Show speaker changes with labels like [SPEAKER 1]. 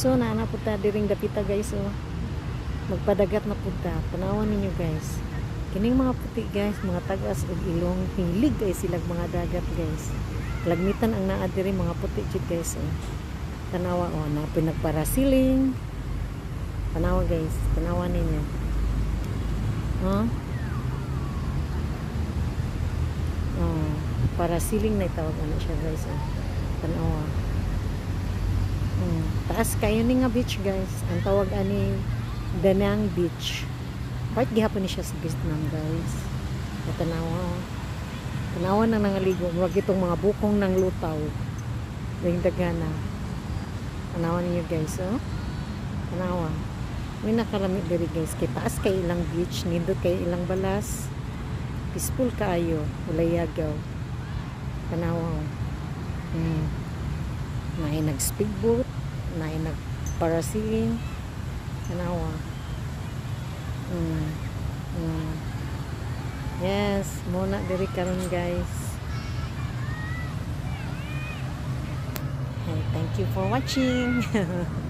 [SPEAKER 1] So naana po ta diring dapita guys oh. Magpadagat na po ta. Tanawan ninyo guys. Kining mga puti guys, mga tagas ug ilong, hilig guys silag mga dagat guys. Lagmitan ang naa diri mga puti jud guys oh. Tanawa oh, na pinagparasiling. Tanawa guys, tanawa ninyo. Huh? Oh, para siling na itawag ano siya guys. Oh. Tanawa. Taas kayo ni nga beach guys. Ang tawag ani Danang Beach. Part gihapon ni siya sa Vietnam guys. O tanawa. na nangaligo. Huwag itong mga bukong ng lutaw. Yung dagana. Tanawa ninyo guys. Oh. Tanawa. May nakalamit diri guys. Kay taas kay ilang beach. Nindot kay ilang balas. Peaceful kaayo. Walay yagaw. Tanawa. oh. Hmm. Naay nag-speedboat. Naay nag-parasailing. Tanawa. Mm. Mm. Yes, muna diri karon guys. Hey, thank you for watching.